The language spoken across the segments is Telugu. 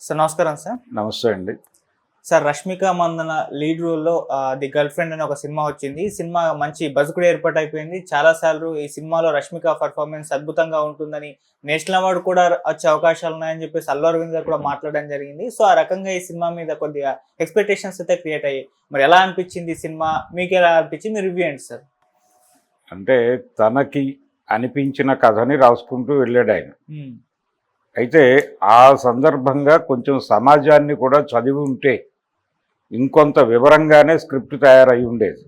సార్ నమస్కారం సార్. నమస్తే అండి. సార్ రష్మిక మందన లీడ్ రోల్లో ది గర్ల్ ఫ్రెండ్ అనే ఒక సినిమా వచ్చింది. ఈ సినిమా మంచి బజ్ కూడా ఏర్పాటు అయిపోయింది. చాలా సార్లు ఈ సినిమాలో రష్మిక పర్ఫార్మెన్స్ అద్భుతంగా ఉంటుందని నేషనల్ అవార్డు కూడా వచ్చే అవకాశాలు ఉన్నాయని చెప్పేసి అల్లు అరవింద్ గారు కూడా మాట్లాడడం జరిగింది. సో ఆ రకంగా ఈ సినిమా మీద కొద్దిగా ఎక్స్పెక్టేషన్స్ అయితే క్రియేట్ అయ్యాయి. మరి ఎలా అనిపించింది ఈ సినిమా? మీకు ఎలా అనిపించింది? మీరు రివ్యూ ఏంటి సార్? అంటే తనకి అనిపించిన కథని రాసుకుంటూ వెళ్ళాడు ఆయన. అయితే ఆ సందర్భంగా కొంచెం సమాజాన్ని కూడా చదివి ఉంటే ఇంకొంత వివరంగానే స్క్రిప్ట్ తయారై ఉండేది.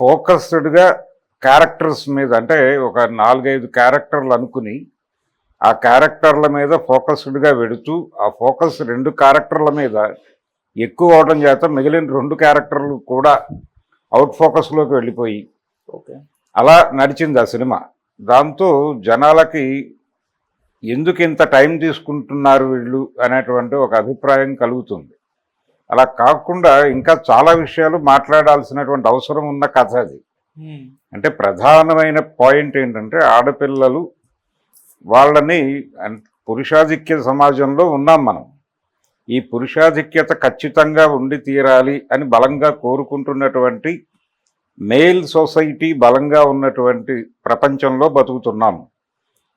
ఫోకస్డ్గా క్యారెక్టర్స్ మీద అంటే ఒక నాలుగైదు క్యారెక్టర్లు అనుకుని ఆ క్యారెక్టర్ల మీద ఫోకస్డ్గా వెడుతూ ఆ ఫోకస్ రెండు క్యారెక్టర్ల మీద ఎక్కువ అవడం చేత మిగిలిన రెండు క్యారెక్టర్లు కూడా అవుట్ ఫోకస్లోకి వెళ్ళిపోయి ఓకే. అలా నడిచింది ఆ సినిమా. దాంతో జనాలకి ఎందుకు ఇంత టైం తీసుకుంటున్నారు వీళ్ళు అనేటువంటి ఒక అభిప్రాయం కలుగుతుంది. అలా కాకుండా ఇంకా చాలా విషయాలు మాట్లాడాల్సినటువంటి అవసరం ఉన్న కథ అది. అంటే ప్రధానమైన పాయింట్ ఏంటంటే ఆడపిల్లలు వాళ్ళని పురుషాధిక్య సమాజంలో ఉన్నాం మనం. ఈ పురుషాధిక్యత ఖచ్చితంగా ఉండి తీరాలి అని బలంగా కోరుకుంటున్నటువంటి మేల్ సొసైటీ బలంగా ఉన్నటువంటి ప్రపంచంలో బతుకుతున్నాం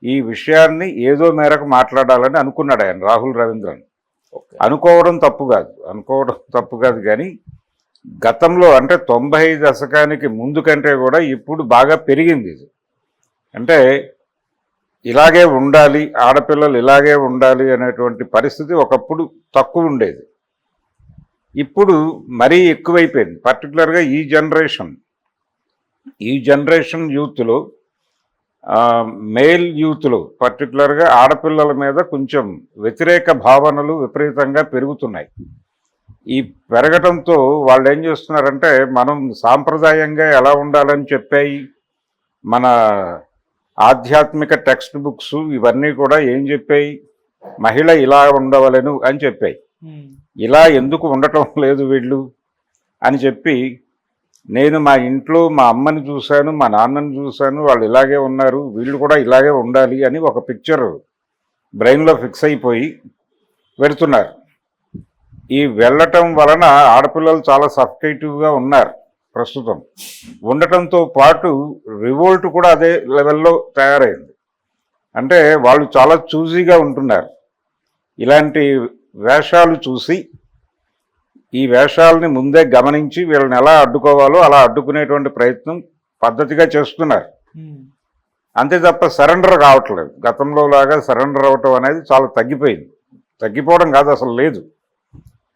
ఈ విషయాన్ని ఏదో మేరకు మాట్లాడాలని అనుకున్నాడు ఆయన రాహుల్ రవీంద్రన్. అనుకోవడం తప్పు కాదు అనుకోవడం తప్పు కాదు కానీ గతంలో అంటే తొంభై దశకానికి ముందు కంటే కూడా ఇప్పుడు బాగా పెరిగింది ఇది. అంటే ఇలాగే ఉండాలి ఆడపిల్లలు ఇలాగే ఉండాలి అనేటువంటి పరిస్థితి ఒకప్పుడు తక్కువ ఉండేది. ఇప్పుడు మరీ ఎక్కువైపోయింది పర్టికులర్గా ఈ జనరేషన్. ఈ జనరేషన్ యూత్లో మేల్ యూత్లో పర్టికులర్గా ఆడపిల్లల మీద కొంచెం వ్యతిరేక భావనలు విపరీతంగా పెరుగుతున్నాయి ఈ పెరగటంతో వాళ్ళు ఏం చేస్తున్నారంటే మనం సాంప్రదాయంగా ఎలా ఉండాలని చెప్పాయి మన ఆధ్యాత్మిక టెక్స్ట్ బుక్స్ ఇవన్నీ కూడా ఏం చెప్పాయి మహిళ ఇలా ఉండవలను అని చెప్పాయి. ఇలా ఎందుకు ఉండటం లేదు వీళ్ళు అని చెప్పి నేను మా ఇంట్లో మా అమ్మని చూశాను మా నాన్నని చూశాను వాళ్ళు ఇలాగే ఉన్నారు వీళ్ళు కూడా ఇలాగే ఉండాలి అని ఒక పిక్చర్ బ్రెయిన్లో ఫిక్స్ అయిపోయి వెళుతున్నారు ఈ వెళ్ళటం వలన ఆడపిల్లలు చాలా సఫికేటివ్గా ఉన్నారు ప్రస్తుతం. ఉండటంతో పాటు రివోల్ట్ కూడా అదే లెవెల్లో తయారైంది. అంటే వాళ్ళు చాలా చూజీగా ఉంటున్నారు. ఇలాంటి వేషాలు చూసి ఈ వేషాలని ముందే గమనించి వీళ్ళని ఎలా అడ్డుకోవాలో అలా అడ్డుకునేటువంటి ప్రయత్నం పద్ధతిగా చేస్తున్నారు. అంతే తప్ప సరెండర్ కావట్లేదు. గతంలో లాగా సరెండర్ అవ్వటం అనేది చాలా తగ్గిపోయింది. తగ్గిపోవడం కాదు అసలు లేదు.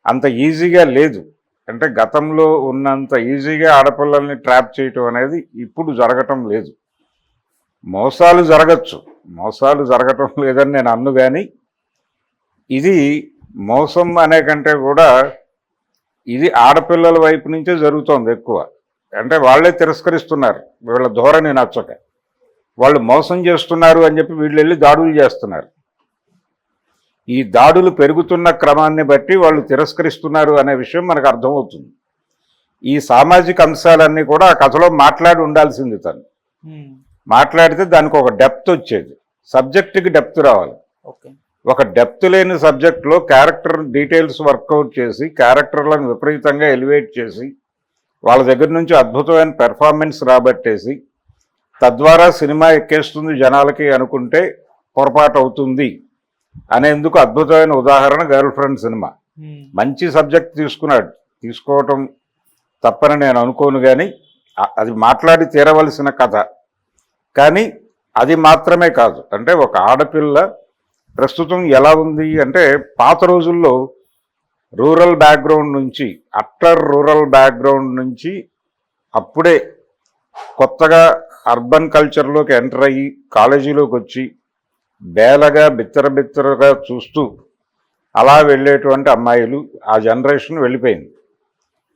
అంత ఈజీగా లేదు. అంటే గతంలో ఉన్నంత ఈజీగా ఆడపిల్లల్ని ట్రాప్ చేయటం అనేది ఇప్పుడు జరగటం లేదు. మోసాలు జరగచ్చు. మోసాలు జరగటం లేదని నేను అన్ను కానీ ఇది మోసం అనే కంటే కూడా ఇది ఆడపిల్లల వైపు నుంచే జరుగుతోంది ఎక్కువ. అంటే వాళ్ళే తిరస్కరిస్తున్నారు. వీళ్ళ ధోరణి నచ్చక. వాళ్ళు మోసం చేస్తున్నారు అని చెప్పి వీళ్ళు వెళ్ళి దాడులు చేస్తున్నారు. ఈ దాడులు పెరుగుతున్న క్రమాన్ని బట్టి వాళ్ళు తిరస్కరిస్తున్నారు అనే విషయం మనకు అర్థమవుతుంది. ఈ సామాజిక అంశాలన్నీ కూడా ఆ కథలో మాట్లాడి ఉండాల్సింది తను. మాట్లాడితే దానికి ఒక డెప్త్ వచ్చేది. సబ్జెక్ట్కి డెప్త్ రావాలి. ఓకే. ఒక డెప్త్ లేని సబ్జెక్ట్లో క్యారెక్టర్ డీటెయిల్స్ వర్కౌట్ చేసి క్యారెక్టర్లను విపరీతంగా ఎలివేట్ చేసి వాళ్ళ దగ్గర నుంచి అద్భుతమైన పెర్ఫార్మెన్స్ రాబట్టేసి తద్వారా సినిమా ఎక్కేస్తుంది జనాలకి అనుకుంటే పొరపాటు అవుతుంది అనేందుకు అద్భుతమైన ఉదాహరణ గర్ల్ ఫ్రెండ్ సినిమా. మ్మ్. మంచి సబ్జెక్ట్ తీసుకున్నాడు. తీసుకోవటం తప్పని నేను అనుకోను కానీ అది మాట్లాడి తీరవలసిన కథ. కానీ అది మాత్రమే కాదు. అంటే ఒక ఆడపిల్ల ప్రస్తుతం ఎలా ఉంది అంటే పాత రోజుల్లో రూరల్ బ్యాక్గ్రౌండ్ నుంచి అట్టర్ రూరల్ బ్యాక్గ్రౌండ్ నుంచి అప్పుడే కొత్తగా అర్బన్ కల్చర్లోకి ఎంటర్ అయ్యి కాలేజీలోకి వచ్చి బేలగా బిత్తర బిత్తరగా చూస్తూ అలా వెళ్ళేటువంటి అమ్మాయిలు ఆ జనరేషన్ వెళ్ళిపోయింది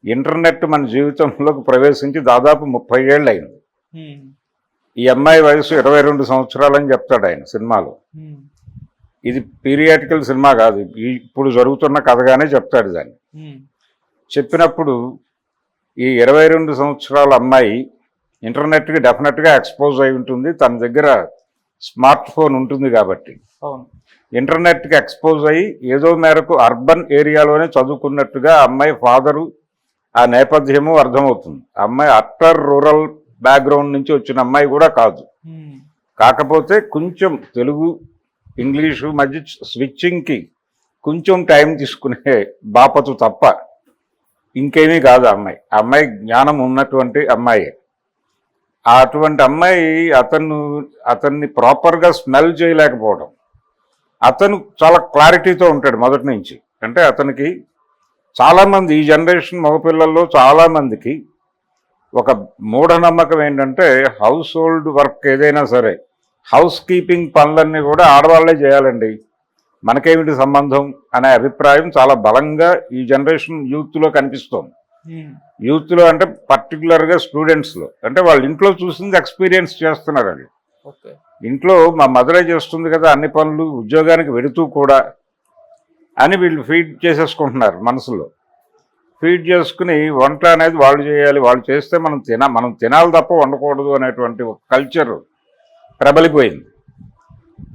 ఇంటర్నెట్ మన జీవితంలోకి ప్రవేశించి దాదాపు ముప్పై ఏళ్ళు అయింది. ఈ అమ్మాయి వయసు ఇరవై రెండు సంవత్సరాలని చెప్తాడు ఆయన సినిమాలో. ఇది పీరియాటికల్ సినిమా కాదు. ఇప్పుడు జరుగుతున్న కథగానే చెప్తాడు దాన్ని. చెప్పినప్పుడు ఈ ఇరవై రెండు సంవత్సరాల అమ్మాయి ఇంటర్నెట్కి డెఫినెట్గా ఎక్స్పోజ్ అయి ఉంటుంది. తన దగ్గర స్మార్ట్ ఫోన్ ఉంటుంది కాబట్టి. ఇంటర్నెట్కి ఎక్స్పోజ్ అయ్యి ఏదో మేరకు అర్బన్ ఏరియాలోనే చదువుకున్నట్టుగా అమ్మాయి ఫాదరు ఆ నేపథ్యము అర్థమవుతుంది. అమ్మాయి అట్టర్ రూరల్ బ్యాక్గ్రౌండ్ నుంచి వచ్చిన అమ్మాయి కూడా కాదు. కాకపోతే కొంచెం తెలుగు ఇంగ్లీషు మధ్య స్విచ్చింగ్కి కొంచెం టైం తీసుకునే బాపతు తప్ప ఇంకేమీ కాదు అమ్మాయి. ఆ అమ్మాయి జ్ఞానం ఉన్నటువంటి అమ్మాయి. అటువంటి అమ్మాయి అతను అతన్ని ప్రాపర్గా స్మెల్ చేయలేకపోవడం. అతను చాలా క్లారిటీతో ఉంటాడు మొదటి నుంచి. అంటే అతనికి చాలామంది ఈ జనరేషన్ మగపిల్లల్లో చాలామందికి ఒక మూఢనమ్మకం ఏంటంటే హౌస్ హోల్డ్ వర్క్ ఏదైనా సరే హౌస్ కీపింగ్ పనులన్నీ కూడా ఆడవాళ్ళే చేయాలండి. మనకేమిటి సంబంధం అనే అభిప్రాయం చాలా బలంగా ఈ జనరేషన్ యూత్లో కనిపిస్తోంది. యూత్లో అంటే పర్టికులర్గా స్టూడెంట్స్లో. అంటే వాళ్ళు ఇంట్లో చూసింది ఎక్స్పీరియన్స్ చేస్తున్నారు వాళ్ళు. ఓకే. ఇంట్లో మా మదరే చేస్తుంది కదా అన్ని పనులు ఉద్యోగానికి వెడుతూ కూడా అని వీళ్ళు ఫీడ్ చేసేసుకుంటున్నారు మనసులో. ఫీడ్ చేసుకుని వంట అనేది వాళ్ళు చేయాలి వాళ్ళు చేస్తే మనం తిన మనం తినాలి తప్ప వండకూడదు అనేటువంటి ఒక కల్చర్ ప్రబలిపోయింది.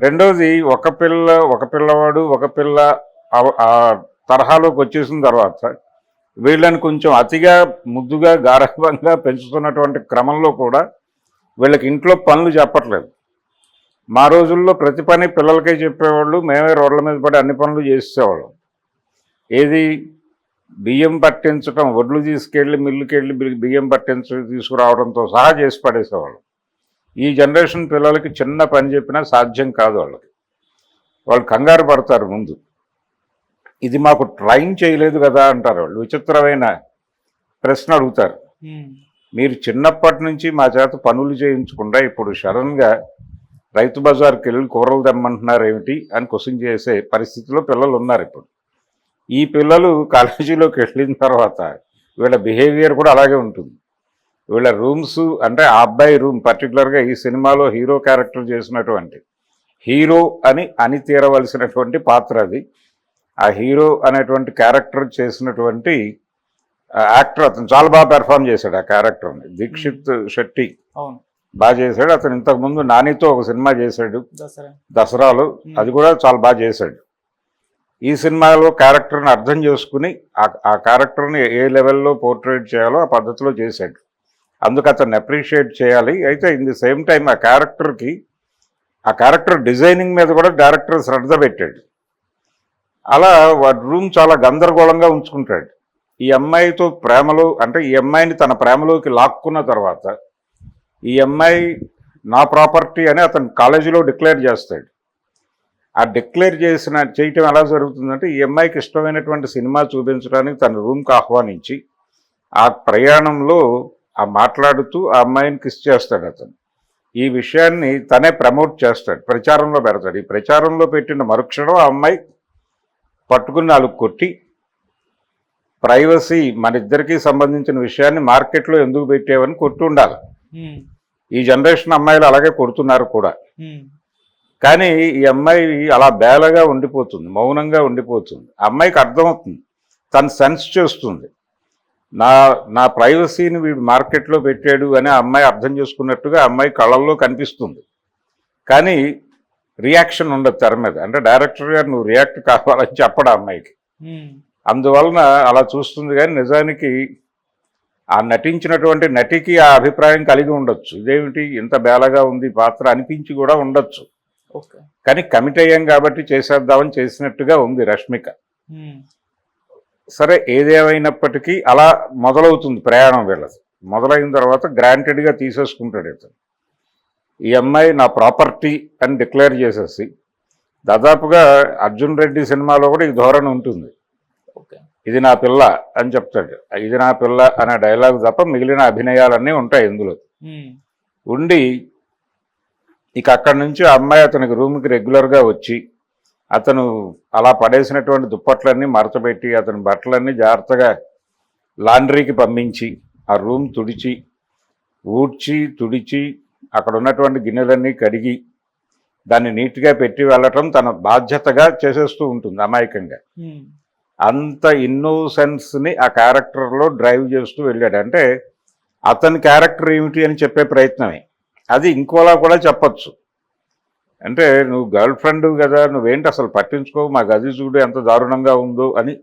రెండోది ఒక పిల్ల ఒక పిల్లవాడు ఒక పిల్ల ఆ- తరహాలోకి వచ్చేసిన తర్వాత వీళ్ళని కొంచెం అతిగా ముద్దుగా గారభంగా పెంచుతున్నటువంటి క్రమంలో కూడా వీళ్ళకి ఇంట్లో పనులు చెప్పట్లేదు. మా రోజుల్లో ప్రతి పని పిల్లలకే చెప్పేవాళ్ళు మేమే రోడ్ల మీద పడి అన్ని పనులు చేసేవాళ్ళం ఏది? బియ్యం పట్టించడం వడ్లు తీసుకెళ్ళి మిల్లుకెళ్ళి బియ్యం పట్టించి తీసుకురావడంతో సహా చేసి పడేసేవాళ్ళం. ఈ జనరేషన్ పిల్లలకి చిన్న పని చెప్పినా సాధ్యం కాదు వాళ్ళకి. వాళ్ళు కంగారు పడతారు ముందు. ఇది మాకు ట్రైన్ చేయలేదు కదా అంటారు వాళ్ళు. విచిత్రమైన ప్రశ్న అడుగుతారు. మీరు చిన్నప్పటి నుంచి మా చేత పనులు చేయించకుండా ఇప్పుడు సడన్గా రైతు బజార్కి వెళ్ళి కూరలు తెమ్మంటున్నారు ఏమిటి అని క్వశ్చన్ చేసే పరిస్థితిలో పిల్లలు ఉన్నారు ఇప్పుడు. ఈ పిల్లలు కాలేజీలోకి వెళ్ళిన తర్వాత వీళ్ళ బిహేవియర్ కూడా అలాగే ఉంటుంది. వీళ్ళ రూమ్స్ అంటే ఆ అబ్బాయి రూమ్ పర్టికులర్గా ఈ సినిమాలో హీరో క్యారెక్టర్ చేసినటువంటి హీరో అని అని తీరవలసినటువంటి పాత్ర అది. ఆ హీరో అనేటువంటి క్యారెక్టర్ చేసినటువంటి యాక్టర్ అతను చాలా బాగా పెర్ఫామ్ చేశాడు ఆ క్యారెక్టర్ని. దీక్షిత్ శెట్టి బాగా చేశాడు. అతను ఇంతకుముందు నానితో ఒక సినిమా చేశాడు. దసరా. దసరాలో అది కూడా చాలా బాగా చేశాడు. ఈ సినిమాలో క్యారెక్టర్ని అర్థం చేసుకుని ఆ క్యారెక్టర్ని ఏ లెవెల్లో పోర్ట్రేట్ చేయాలో ఆ పద్ధతిలో చేశాడు. అందుకు అతన్ని అప్రిషియేట్ చేయాలి. అయితే ఇన్ ది సేమ్ టైం ఆ క్యారెక్టర్కి ఆ క్యారెక్టర్ డిజైనింగ్ మీద కూడా డైరెక్టర్ శ్రద్ధ పెట్టాడు. అలా వాడి రూమ్ చాలా గందరగోళంగా ఉంచుకుంటాడు. ఈ అమ్మాయితో ప్రేమలో అంటే ఈ అమ్మాయిని తన ప్రేమలోకి లాక్కున్న తర్వాత ఈ అమ్మాయి నా ప్రాపర్టీ అని అతను కాలేజీలో డిక్లేర్ చేస్తాడు. ఆ డిక్లేర్ చేసిన చేయటం ఎలా జరుగుతుందంటే ఈ అమ్మాయికి ఇష్టమైనటువంటి సినిమా చూపించడానికి తన రూమ్కి ఆహ్వానించి ఆ ప్రయాణంలో ఆ మాట్లాడుతూ ఆ అమ్మాయిని కిస్ చేస్తాడు అతను. ఈ విషయాన్ని తనే ప్రమోట్ చేస్తాడు ప్రచారంలో పెడతాడు. ఈ ప్రచారంలో పెట్టిన మరుక్షణం ఆ అమ్మాయి పట్టుకుని నాలుగు కొట్టి ప్రైవసీ మన ఇద్దరికీ సంబంధించిన విషయాన్ని మార్కెట్లో ఎందుకు పెట్టేవని కొట్టి ఉండాలి. ఈ జనరేషన్ అమ్మాయిలు అలాగే కొడుతున్నారు కూడా. కానీ ఈ అమ్మాయి అలా బేలగా ఉండిపోతుంది మౌనంగా ఉండిపోతుంది. అమ్మాయికి అర్థమవుతుంది తను సెన్స్ చేస్తుంది. నా నా ప్రైవసీని వీడు మార్కెట్లో పెట్టాడు అని ఆ అమ్మాయి అర్థం చేసుకున్నట్టుగా అమ్మాయి కళ్ళల్లో కనిపిస్తుంది. కానీ రియాక్షన్ ఉండదు తెర మీద. అంటే డైరెక్టర్ గారు నువ్వు రియాక్ట్ కావాలని చెప్పడు అమ్మాయికి? అందువలన అలా చూస్తుంది కానీ నిజానికి ఆ నటించినటువంటి నటికి ఆ అభిప్రాయం కలిగి ఉండొచ్చు. ఇదేమిటి? ఇంత బేలగా ఉంది పాత్ర అనిపించి కూడా ఉండొచ్చు. కానీ కమిట్ అయ్యాం కాబట్టి చేసేద్దామని చేసినట్టుగా ఉంది రష్మిక. సరే ఏదేమైనప్పటికీ అలా మొదలవుతుంది ప్రయాణం వీళ్ళది. మొదలైన తర్వాత గ్రాంటెడ్గా తీసేసుకుంటాడు ఇతను. ఈ అమ్మాయి నా ప్రాపర్టీ అని డిక్లేర్ చేసేసి దాదాపుగా అర్జున్ రెడ్డి సినిమాలో కూడా ఈ ధోరణి ఉంటుంది. ఓకే. ఇది నా పిల్ల అని చెప్తాడు. ఇది నా పిల్ల అనే డైలాగ్ తప్ప మిగిలిన అభినయాలన్నీ ఉంటాయి ఇందులో. ఉండి ఇక అక్కడి నుంచి ఆ అమ్మాయి అతనికి రూమ్కి రెగ్యులర్గా వచ్చి అతను అలా పడేసినటువంటి దుప్పట్లన్నీ మడతపెట్టి అతని బట్టలన్నీ జాగ్రత్తగా లాండ్రీకి పంపించి ఆ రూమ్ తుడిచి ఊడ్చి తుడిచి అక్కడ ఉన్నటువంటి గిన్నెలన్నీ కడిగి దాన్ని నీట్గా పెట్టి వెళ్ళటం తన బాధ్యతగా చేసేస్తూ ఉంటుంది అమాయకంగా. అంత ఇన్నోసెన్స్ని ఆ క్యారెక్టర్లో డ్రైవ్ చేస్తూ వెళ్ళాడు. అంటే అతని క్యారెక్టర్ ఏమిటి అని చెప్పే ప్రయత్నమే. అది ఇంకోలా కూడా చెప్పచ్చు. అంటే నువ్వు గర్ల్ ఫ్రెండ్ కదా నువ్వేంటి అసలు పట్టించుకో మా గది చూడు ఎంత దారుణంగా ఉందో అని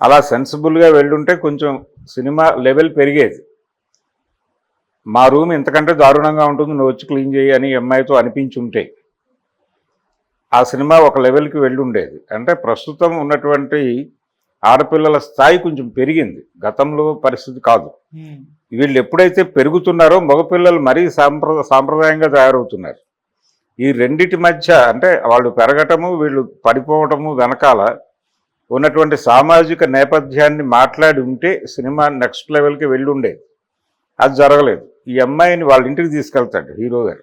అలా సెన్సిబుల్గా వెళ్ళుంటే కొంచెం సినిమా లెవెల్ పెరిగేది. మా రూమ్ ఇంతకంటే దారుణంగా ఉంటుంది నువ్వు వచ్చి క్లీన్ చేయి అని అమ్మాయితో అనిపించుంటే ఆ సినిమా ఒక లెవెల్కి వెళ్ళుండేది. అంటే ప్రస్తుతం ఉన్నటువంటి ఆడపిల్లల స్థాయి కొంచెం పెరిగింది. గతంలో పరిస్థితి కాదు. వీళ్ళు ఎప్పుడైతే పెరుగుతున్నారో మగపిల్లలు మరీ సాంప్రద సాంప్రదాయంగా తయారవుతున్నారు. ఈ రెండిటి మధ్య అంటే వాళ్ళు పెరగటము వీళ్ళు పడిపోవటము వెనకాల ఉన్నటువంటి సామాజిక నేపథ్యాన్ని మాట్లాడి ఉంటే సినిమా నెక్స్ట్ లెవెల్కి వెళ్ళి ఉండేది అది జరగలేదు. ఈ అమ్మాయిని వాళ్ళ ఇంటికి తీసుకెళ్తాడు హీరో గారు.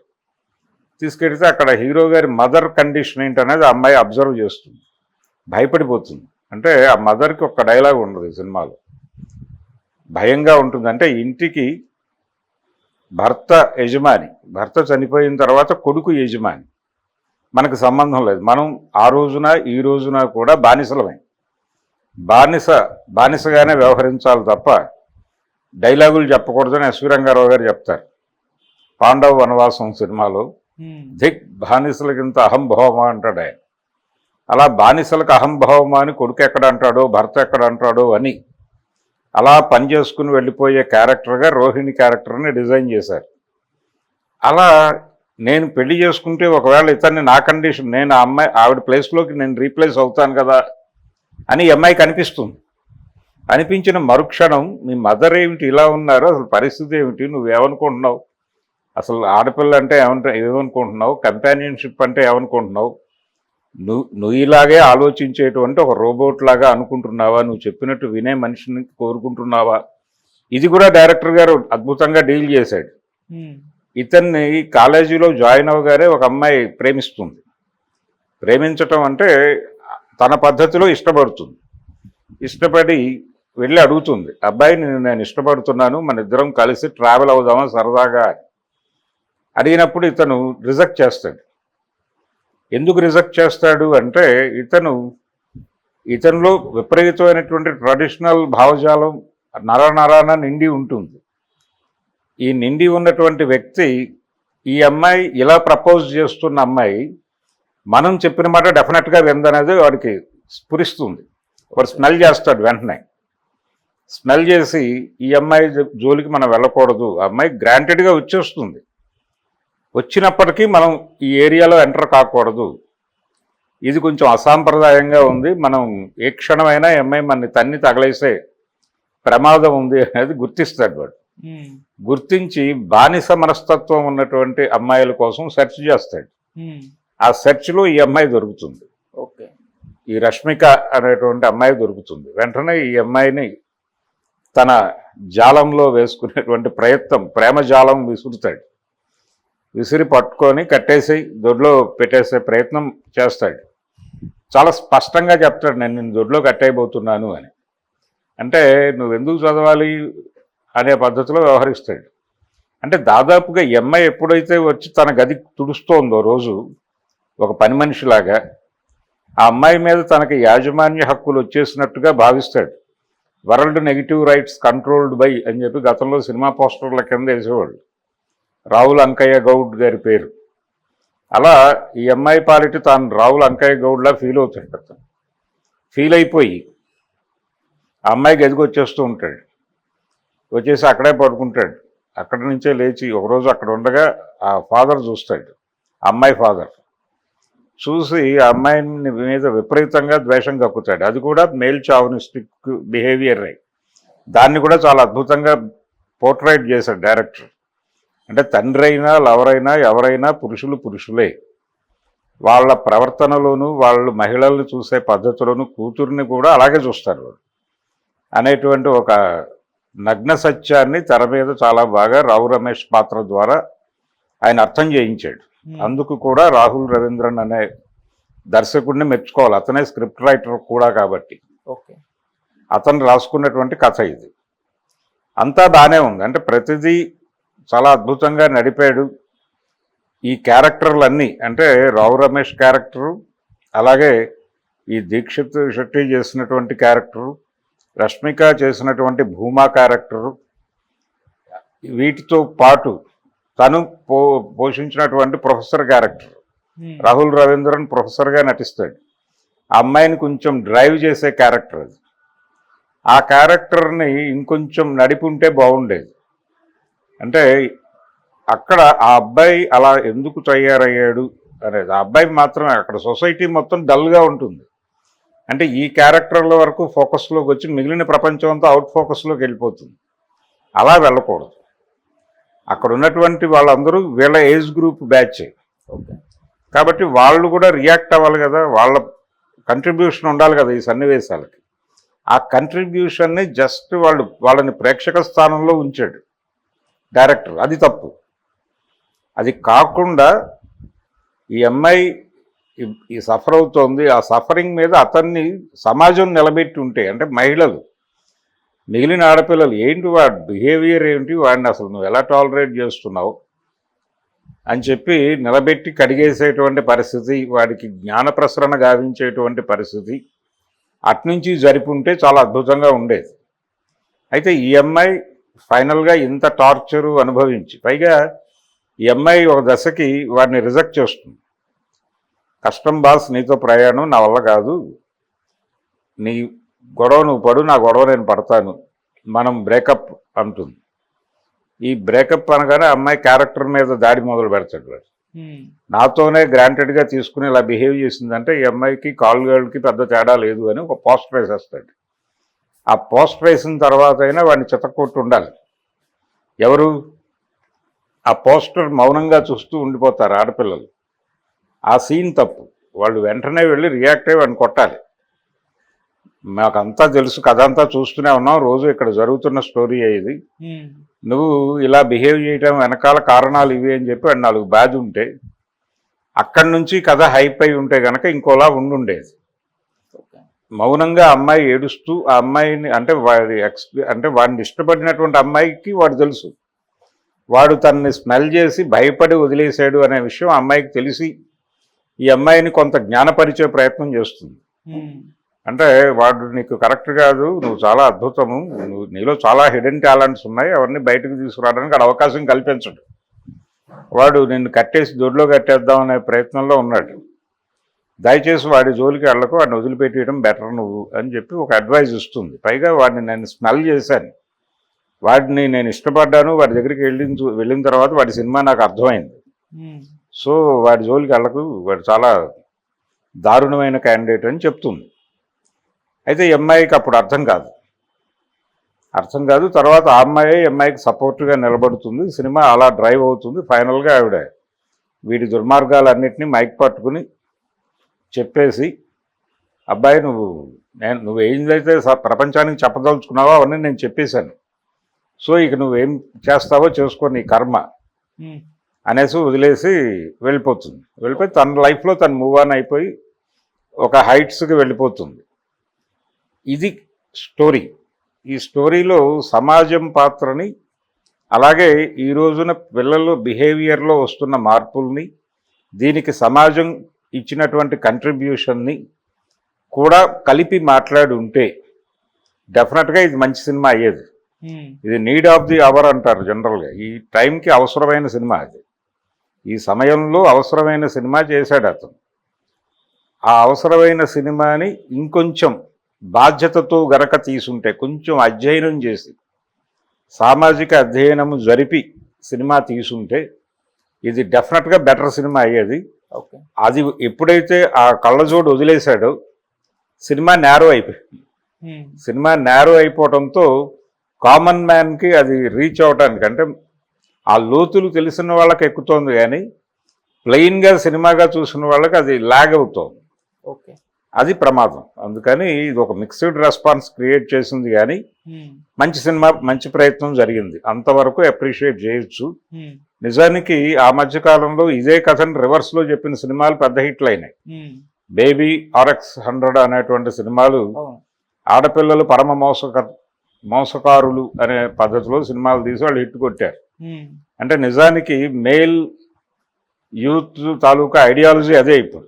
తీసుకెళ్తే అక్కడ హీరో గారి మదర్ కండిషన్ ఏంటనేది ఆ అమ్మాయి అబ్జర్వ్ చేస్తుంది. భయపడిపోతుంది. అంటే ఆ మదర్కి ఒక డైలాగ్ ఉండదు సినిమాలో. భయంగా ఉంటుంది అంటే ఇంటికి భర్త యజమాని భర్త చనిపోయిన తర్వాత కొడుకు యజమాని. మనకు సంబంధం లేదు. మనం ఆ రోజున ఈ రోజున కూడా బానిసలమే. బానిస బానిసగానే వ్యవహరించాలి తప్ప డైలాగులు చెప్పకూడదని ఎస్వి రంగారావు గారు చెప్తారు. పాండవ వనవాసం సినిమాలో ధిక్ బానిసలకింత అహంభావమా అంటాడు ఆయన. అలా బానిసలకు అహంభావమా అని కొడుకు ఎక్కడ అంటాడో భర్త ఎక్కడ అంటాడో అని అలా పని చేసుకుని వెళ్ళిపోయే క్యారెక్టర్గా రోహిణి క్యారెక్టర్ని డిజైన్ చేశారు. అలా నేను పెళ్ళి చేసుకుంటే ఒకవేళ ఇతన్ని నా కండిషన్ నేను ఆ అమ్మాయి ఆవిడ ప్లేస్లోకి నేను రీప్లేస్ అవుతాను కదా అని అమ్మాయి అమ్మాయికి అనిపిస్తుంది అనిపించిన మరుక్షణం మీ మదర్ ఏమిటి ఇలా ఉన్నారు? అసలు పరిస్థితి ఏమిటి? నువ్వేమనుకుంటున్నావు అసలు ఆడపిల్ల అంటే ఏమంటే ఏమనుకుంటున్నావు? కంపానియన్షిప్ అంటే ఏమనుకుంటున్నావు? నువ్వు నువ్వు ఇలాగే ఆలోచించేటువంటి ఒక రోబోట్ లాగా అనుకుంటున్నావా? నువ్వు చెప్పినట్టు వినే మనిషిని కోరుకుంటున్నావా? ఇది కూడా డైరెక్టర్ గారు అద్భుతంగా డీల్ చేశాడు. ఇతన్ని కాలేజీలో జాయిన్ అవగానే ఒక అమ్మాయి ప్రేమిస్తుంది. ప్రేమించటం అంటే తన పద్ధతిలో ఇష్టపడుతుంది. ఇష్టపడి వెళ్ళి అడుగుతుంది అబ్బాయిని నేను ఇష్టపడుతున్నాను మన ఇద్దరం కలిసి ట్రావెల్ అవుదామా సరదాగా. అడిగినప్పుడు ఇతను రిజెక్ట్ చేస్తాడు. ఎందుకు రిజెక్ట్ చేస్తాడు అంటే ఇతను ఇతనిలో విపరీతమైనటువంటి ట్రెడిషనల్ భావజాలం నరనరాన నిండి ఉంటుంది. ఈ నిండి ఉన్నటువంటి వ్యక్తి ఈ అమ్మాయి ఇలా ప్రపోజ్ చేస్తున్న అమ్మాయి మనం చెప్పిన మాట డెఫినెట్గా విందనేది వాడికి స్ఫురిస్తుంది. వాడు స్మెల్ చేస్తాడు వెంటనే. స్మెల్ చేసి ఈ అమ్మాయి జోలికి మనం వెళ్ళకూడదు. ఆ అమ్మాయి గ్రాంటెడ్గా వచ్చేస్తుంది. వచ్చినప్పటికీ మనం ఈ ఏరియాలో ఎంటర్ కాకూడదు. ఇది కొంచెం అసాంప్రదాయంగా ఉంది. మనం ఏ క్షణమైనా అమ్మాయి మనని తన్ని తగలేసే ప్రమాదం ఉంది అనేది గుర్తిస్తాడు వాడు. గుర్తించి బానిస మనస్తత్వం ఉన్నటువంటి అమ్మాయిల కోసం సెర్చ్ చేస్తాడు. ఆ సెర్చ్లో ఈ అమ్మాయి దొరుకుతుంది. ఓకే. ఈ రష్మిక అనేటువంటి అమ్మాయి దొరుకుతుంది. వెంటనే ఈ అమ్మాయిని తన జాలంలో వేసుకునేటువంటి ప్రయత్నం ప్రేమ జాలం విసురుతాడు. విసిరి పట్టుకొని కట్టేసి దొడ్లో పెట్టేసే ప్రయత్నం చేస్తాడు. చాలా స్పష్టంగా చెప్తాడు నేను నేను దొడ్లో కట్టేయబోతున్నాను అని. అంటే నువ్వు ఎందుకు చదవాలి? అనే పద్ధతిలో వ్యవహరిస్తాడు. అంటే దాదాపుగా ఈ అమ్మాయి ఎప్పుడైతే వచ్చి తన గది తుడుస్తోందో రోజు ఒక పని మనిషిలాగా ఆ అమ్మాయి మీద తనకి యాజమాన్య హక్కులు వచ్చేసినట్టుగా భావిస్తాడు. World negative rights controlled by అని చెప్పి గతంలో సినిమా పోస్టర్ల కింద వేసేవాళ్ళు. రావుల్ అంకయ్య గౌడ్ గారి పేరు. అలా ఈ అమ్మాయి పాలిటి తాను రావుల్ అంకయ్య గౌడ్లా ఫీల్ అవుతాడు అతను ఫీల్ అయిపోయి ఆ అమ్మాయి గదికి వచ్చేస్తూ ఉంటాడు. వచ్చేసి అక్కడే పడుకుంటాడు. అక్కడి నుంచే లేచి ఒకరోజు అక్కడ ఉండగా ఆ ఫాదర్ చూస్తాడు. అమ్మాయి ఫాదర్ చూసి ఆ అమ్మాయిని మీద విపరీతంగా ద్వేషం కక్కుతాడు. అది కూడా మేల్ చావనిస్టిక్ బిహేవియర్. దాన్ని కూడా చాలా అద్భుతంగా పోర్ట్రైట్ చేశాడు డైరెక్టర్. అంటే తండ్రి అయినా లవర్ అయినా ఎవరైనా పురుషులు పురుషులే. వాళ్ళ ప్రవర్తనలోను వాళ్ళు మహిళల్ని చూసే పద్ధతిలోను కూతుర్ని కూడా అలాగే చూస్తారు వాళ్ళు. అనేటువంటి ఒక నగ్న సత్యాన్ని తెర మీద చాలా బాగా రావు రమేష్ పాత్ర ద్వారా ఆయన అర్థం చేయించాడు. ఉమ్, అందుకు కూడా రాహుల్ రవీంద్రన్ అనే దర్శకుడిని మెచ్చుకోవాలి. అతనే స్క్రిప్ట్ రైటర్ కూడా కాబట్టి. ఓకే. అతను రాసుకున్నటువంటి కథ ఇది. అంతా బాగానే ఉంది. అంటే ప్రతిదీ చాలా అద్భుతంగా నడిపాడు. ఈ క్యారెక్టర్లన్నీ అంటే రావు రమేష్ క్యారెక్టరు అలాగే ఈ దీక్షిత్ శెట్టి చేసినటువంటి క్యారెక్టరు రష్మిక చేసినటువంటి భూమా క్యారెక్టరు వీటితో పాటు తను పో పోషించినటువంటి ప్రొఫెసర్ క్యారెక్టర్. రాహుల్ రవీంద్రన్ ప్రొఫెసర్గా నటిస్తాడు. ఆ అమ్మాయిని కొంచెం డ్రైవ్ చేసే క్యారెక్టర్ అది. ఆ క్యారెక్టర్ని ఇంకొంచెం నడిపుంటే బాగుండేది. అంటే అక్కడ ఆ అబ్బాయి అలా ఎందుకు తయారయ్యాడు అనేది ఆ అబ్బాయి మాత్రమే అక్కడ సొసైటీ మొత్తం డల్గా ఉంటుంది. అంటే ఈ క్యారెక్టర్ల వరకు ఫోకస్లోకి వచ్చి మిగిలిన ప్రపంచం అంతా అవుట్ ఫోకస్లోకి వెళ్ళిపోతుంది. అలా వెళ్ళకూడదు. అక్కడ ఉన్నటువంటి వాళ్ళందరూ వీళ్ళ ఏజ్ గ్రూప్ బ్యాచ్. ఓకే. కాబట్టి వాళ్ళు కూడా రియాక్ట్ అవ్వాలి కదా వాళ్ళ కంట్రిబ్యూషన్ ఉండాలి కదా ఈ సన్నివేశాలకి. ఆ కంట్రిబ్యూషన్ని జస్ట్ వాళ్ళు వాళ్ళని ప్రేక్షక స్థానంలో ఉంచాడు. డైరెక్టర్ అది తప్పు. అది కాకుండా ఈ అమ్మాయి ఈ- సఫర్ అవుతోంది. ఆ సఫరింగ్ మీద అతన్ని సమాజం నిలబెట్టి ఉంటే అంటే మహిళలు మిగిలిన ఆడపిల్లలు ఏంటి వాడి బిహేవియర్ ఏంటి వాడిని అసలు నువ్వు ఎలా టాలరేట్ చేస్తున్నావు అని చెప్పి నిలబెట్టి కడిగేసేటువంటి పరిస్థితి వాడికి జ్ఞాన ప్రసరణ గావించేటువంటి పరిస్థితి అట్నుంచి ఉంటే చాలా అద్భుతంగా ఉండేది. అయితే ఈ అమ్మాయి ఫైనల్గా ఇంత టార్చరు అనుభవించి పైగా ఈ అమ్మాయి ఒక దశకి వాడిని రిజెక్ట్ చేస్తుంది. కష్టం బాస్ నీతో ప్రయాణం నా వల్ల కాదు. నీ గొడవ నువ్వు పడు నా గొడవ నేను పడతాను. మనం బ్రేకప్ అంటుంది. ఈ బ్రేకప్ అనగానే అమ్మాయి క్యారెక్టర్ మీద దాడి మొదలు పెడతాడు వాడు. నాతోనే గ్రాంటెడ్గా తీసుకుని ఇలా బిహేవ్ చేసిందంటే ఈ అమ్మాయికి కాల్ గర్ల్కి పెద్ద తేడా లేదు అని ఒక పోస్ట్ వేసేస్తాడు. ఆ పోస్ట్ వేసిన తర్వాత అయినా వాడిని చితక్కొట్టు ఉండాలి. ఎవరు? ఆ పోస్టర్ మౌనంగా చూస్తూ ఉండిపోతారు ఆడపిల్లలు. ఆ సీన్ తప్పు. వాళ్ళు వెంటనే వెళ్ళి రియాక్ట్ అయ్యి వాడిని కొట్టాలి. మాకంతా తెలుసు కథ అంతా చూస్తూనే ఉన్నాం. రోజు ఇక్కడ జరుగుతున్న స్టోరీ ఇది. నువ్వు ఇలా బిహేవ్ చేయటం వెనకాల కారణాలు ఇవి అని చెప్పి వాడు నాలుగు బ్యాజ్ ఉంటే అక్కడి నుంచి కథ హైప్ అయి ఉంటే గనక ఇంకోలా ఉండుండేది. మౌనంగా అమ్మాయి ఏడుస్తూ ఆ అమ్మాయిని అంటే వాడి ఎక్స్ అంటే వాడిని ఇష్టపడినటువంటి అమ్మాయికి వాడు తెలుసు. వాడు తనని స్మెల్ చేసి భయపడి వదిలేశాడు అనే విషయం ఆ అమ్మాయికి తెలిసి ఈ అమ్మాయిని కొంత జ్ఞానపరిచే ప్రయత్నం చేస్తుంది. అంటే వాడు నీకు కరెక్ట్ కాదు నువ్వు చాలా అద్భుతము నువ్వు నీలో చాలా హిడెన్ టాలెంట్స్ ఉన్నాయి అవన్నీ బయటకు తీసుకురావడానికి ఆడ అవకాశం కల్పించడు. వాడు నిన్ను కట్టేసి దొడ్లో కట్టేద్దాం అనే ప్రయత్నంలో ఉన్నాడు. దయచేసి వాడి జోలికి వెళ్ళకు వాడిని వదిలిపెట్టేయడం బెటర్ నువ్వు అని చెప్పి ఒక అడ్వైజ్ ఇస్తుంది. పైగా వాడిని నేను స్మెల్ చేశాను. వాడిని నేను ఇష్టపడ్డాను వాడి దగ్గరికి వెళ్ళిన వెళ్ళిన తర్వాత వాడి సినిమా నాకు అర్థమైంది. సో వాడి జోలికి వెళ్ళకు వాడు చాలా దారుణమైన క్యాండిడేట్ అని చెప్తుంది. అయితే అమ్మాయికి అప్పుడు అర్థం కాదు. అర్థం కాదు తర్వాత ఆ అమ్మాయి అమ్మాయికి సపోర్ట్గా నిలబడుతుంది సినిమా అలా డ్రైవ్ అవుతుంది. ఫైనల్గా ఆవిడ వీడి దుర్మార్గాలన్నింటినీ మైక్ పట్టుకుని చెప్పేసి అబ్బాయి నువ్వు నేను నువ్వు ఏందైతే స- ప్రపంచానికి చెప్పదలుచుకున్నావో అవన్నీ నేను చెప్పేశాను. సో ఇక నువ్వేం చేస్తావో చేసుకో నీ కర్మ. అనేసి వదిలేసి వెళ్ళిపోతుంది. వెళ్ళిపోయి తన లైఫ్లో తను మూవ్ ఆన్ అయిపోయి ఒక హైట్స్కి వెళ్ళిపోతుంది. ఇది స్టోరీ. ఈ స్టోరీలో సమాజం పాత్రని అలాగే ఈ రోజున పిల్లల బిహేవియర్లో వస్తున్న మార్పుల్ని దీనికి సమాజం ఇచ్చినటువంటి కంట్రిబ్యూషన్ని కూడా కలిపి మాట్లాడి ఉంటే డెఫినెట్గా ఇది మంచి సినిమా అయ్యేది. ఇది నీడ్ ఆఫ్ ది అవర్ అంటారు జనరల్గా ఈ టైంకి అవసరమైన సినిమా అది. ఈ సమయంలో అవసరమైన సినిమా చేశాడు అతను. ఆ అవసరమైన సినిమాని ఇంకొంచెం బాధ్యతతో గనక తీసుంటే కొంచెం అధ్యయనం చేసి సామాజిక అధ్యయనము జరిపి సినిమా తీసుంటే ఇది డెఫినెట్గా బెటర్ సినిమా అయ్యేది. అది ఎప్పుడైతే ఆ కళ్ళజోడు వదిలేశాడో సినిమా నేరో అయిపోయింది ఉమ్. సినిమా నేరో అయిపోవడంతో కామన్ మ్యాన్కి అది రీచ్ అవడానికి అంటే ఆ లోతులు తెలిసిన వాళ్ళకి ఎక్కుతోంది కానీ ప్లెయిన్గా సినిమాగా చూసిన వాళ్ళకి అది లాగ్ అవుతోంది ఓకే అది ప్రమాదం అందుకని ఇది ఒక మిక్స్డ్ రెస్పాన్స్ క్రియేట్ చేసింది కానీ ఉమ్. మంచి సినిమా మంచి ప్రయత్నం జరిగింది అంతవరకు అప్రిషియేట్ చేయొచ్చు ఉమ్. నిజానికి ఆ మధ్య కాలంలో ఇదే కథను రివర్స్లో చెప్పిన సినిమాలు పెద్ద హిట్లు అయినాయి. బేబీ ఆర్ఎక్స్ హండ్రెడ్ అనేటువంటి సినిమాలు ఆడపిల్లలు పరమ మోసక మోసకారులు అనే పద్ధతిలో సినిమాలు తీసి వాళ్ళు హిట్ కొట్టారు. అంటే నిజానికి మేల్ యూత్ తాలూకా ఐడియాలజీ అదే ఇప్పుడు.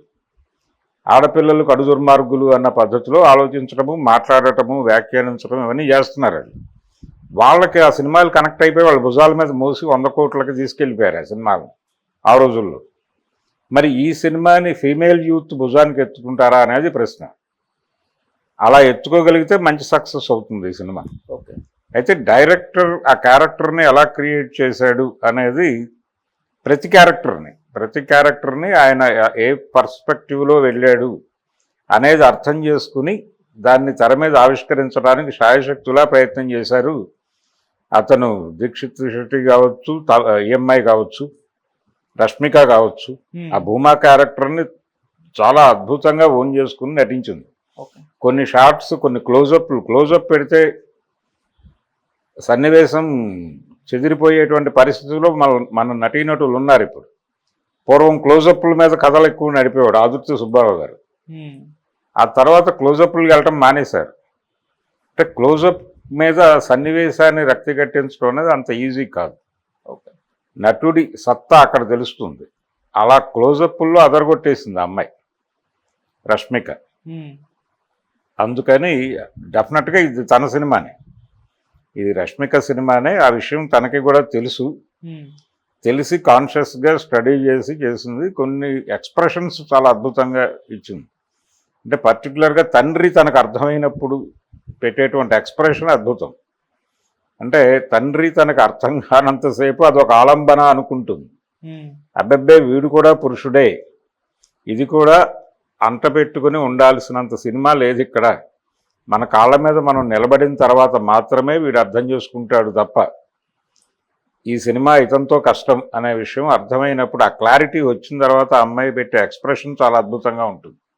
ఆడపిల్లలు కడు దుర్మార్గులు అన్న పద్ధతిలో ఆలోచించడము మాట్లాడటము వ్యాఖ్యానించడం ఇవన్నీ చేస్తున్నారు వాళ్ళు. వాళ్ళకి ఆ సినిమాలు కనెక్ట్ అయిపోయి వాళ్ళ భుజాల మీద మోసి వంద కోట్లకి తీసుకెళ్ళిపోయారు ఆ సినిమాలు ఆ రోజుల్లో. మరి ఈ సినిమాని ఫీమేల్ యూత్ భుజానికి ఎత్తుకుంటారా అనేది ప్రశ్న. అలా ఎత్తుకోగలిగితే మంచి సక్సెస్ అవుతుంది ఈ సినిమా. ఓకే. అయితే డైరెక్టర్ ఆ క్యారెక్టర్ని ఎలా క్రియేట్ చేశాడు అనేది ప్రతి క్యారెక్టర్ని ప్రతి క్యారెక్టర్ని ఆయన ఏ పర్స్పెక్టివ్లో వెళ్ళాడు అనేది అర్థం చేసుకుని దాన్ని తెర మీద ఆవిష్కరించడానికి శాయశక్తులా ప్రయత్నం చేశారు అతను దీక్షిత్ శెట్టి కావచ్చు ఈఎంఐ కావచ్చు రష్మిక కావచ్చు Hmm. ఆ భూమా క్యారెక్టర్ని చాలా అద్భుతంగా ఓన్ చేసుకుని నటించింది. కొన్ని షార్ట్స్ కొన్ని క్లోజప్లు క్లోజప్ పెడితే సన్నివేశం చెదిరిపోయేటువంటి పరిస్థితుల్లో మన మన నటీనటులు ఉన్నారు ఇప్పుడు. పూర్వం క్లోజప్ల మీద కథలు ఎక్కువ నడిపేవాడు ఆదుర్తి సుబ్బారావు గారు. ఉమ్. ఆ తర్వాత క్లోజప్లకు వెళ్ళటం మానేశారు. అంటే క్లోజప్ మీద సన్నివేశాన్ని రక్తి కట్టించడం అనేది అంత ఈజీ కాదు. నటుడి సత్తా అక్కడ తెలుస్తుంది. అలా క్లోజప్ల్లో అదరగొట్టేసింది అమ్మాయి రష్మిక. అందుకని డెఫినెట్గా ఇది తన సినిమానే. ఇది రష్మిక సినిమానే ఆ విషయం తనకి కూడా తెలుసు. తెలిసి కాన్షియస్గా స్టడీ చేసి చేసింది. కొన్ని ఎక్స్ప్రెషన్స్ చాలా అద్భుతంగా ఇచ్చింది. అంటే పర్టికులర్గా తండ్రి తనకు అర్థమైనప్పుడు పెట్టేటువంటి ఎక్స్ప్రెషన్ అద్భుతం. అంటే తండ్రి తనకు అర్థం కానంతసేపు అదొక ఆలంబన అనుకుంటుంది. అబ్బబ్బే వీడు కూడా పురుషుడే. ఇది కూడా అంట పెట్టుకుని ఉండాల్సినంత సినిమా లేదు ఇక్కడ. మన కాళ్ళ మీద మనం నిలబడిన తర్వాత మాత్రమే వీడు అర్థం చేసుకుంటాడు తప్ప. ఈ సినిమా ఇతంతో కష్టం అనే విషయం అర్థమైనప్పుడు ఆ క్లారిటీ వచ్చిన తర్వాత అమ్మాయి పెట్టే ఎక్స్ప్రెషన్ చాలా అద్భుతంగా ఉంటుంది.